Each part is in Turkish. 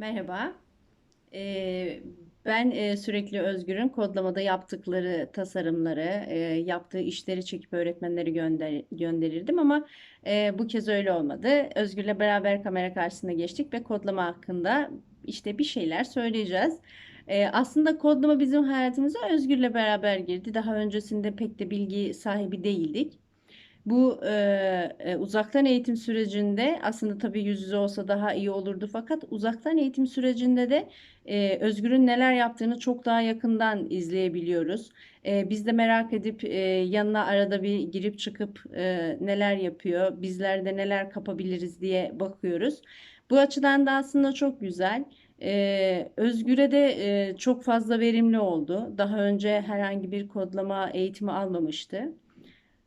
Merhaba. Ee, ben e, sürekli Özgür'ün kodlamada yaptıkları tasarımları, e, yaptığı işleri çekip öğretmenlere gönder gönderirdim ama e, bu kez öyle olmadı. Özgür'le beraber kamera karşısına geçtik ve kodlama hakkında işte bir şeyler söyleyeceğiz. E, aslında kodlama bizim hayatımıza Özgür'le beraber girdi. Daha öncesinde pek de bilgi sahibi değildik. Bu e, e, uzaktan eğitim sürecinde aslında tabii yüz yüze olsa daha iyi olurdu fakat uzaktan eğitim sürecinde de e, Özgür'ün neler yaptığını çok daha yakından izleyebiliyoruz. E, biz de merak edip e, yanına arada bir girip çıkıp e, neler yapıyor, bizler de neler kapabiliriz diye bakıyoruz. Bu açıdan da aslında çok güzel. E, Özgür'e de e, çok fazla verimli oldu. Daha önce herhangi bir kodlama eğitimi almamıştı.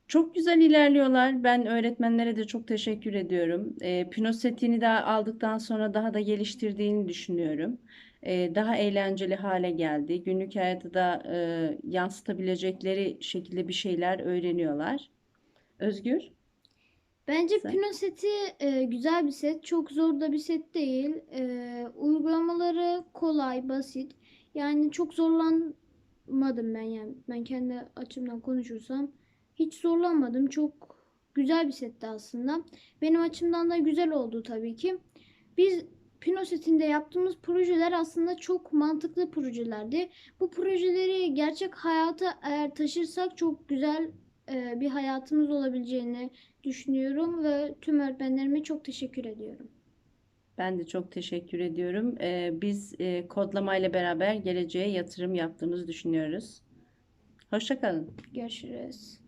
Çok güzel ilerliyorlar. Ben öğretmenlere de çok teşekkür ediyorum. E, Pinosetini de aldıktan sonra daha da geliştirdiğini düşünüyorum. E, daha eğlenceli hale geldi. Günlük hayatı da e, yansıtabilecekleri şekilde bir şeyler öğreniyorlar. Özgür? Bence Sen? Pino seti e, güzel bir set. Çok zor da bir set değil. E, uygulamaları kolay, basit. Yani çok zorlanmadım ben yani. Ben kendi açımdan konuşursam hiç zorlanmadım. Çok güzel bir setti aslında. Benim açımdan da güzel oldu tabii ki. Biz Pino setinde yaptığımız projeler aslında çok mantıklı projelerdi. Bu projeleri gerçek hayata eğer taşırsak çok güzel e, bir hayatımız olabileceğini düşünüyorum ve tüm öğretmenlerime çok teşekkür ediyorum. Ben de çok teşekkür ediyorum. E, biz e, kodlamayla beraber geleceğe yatırım yaptığımızı düşünüyoruz. Hoşça kalın. Görüşürüz.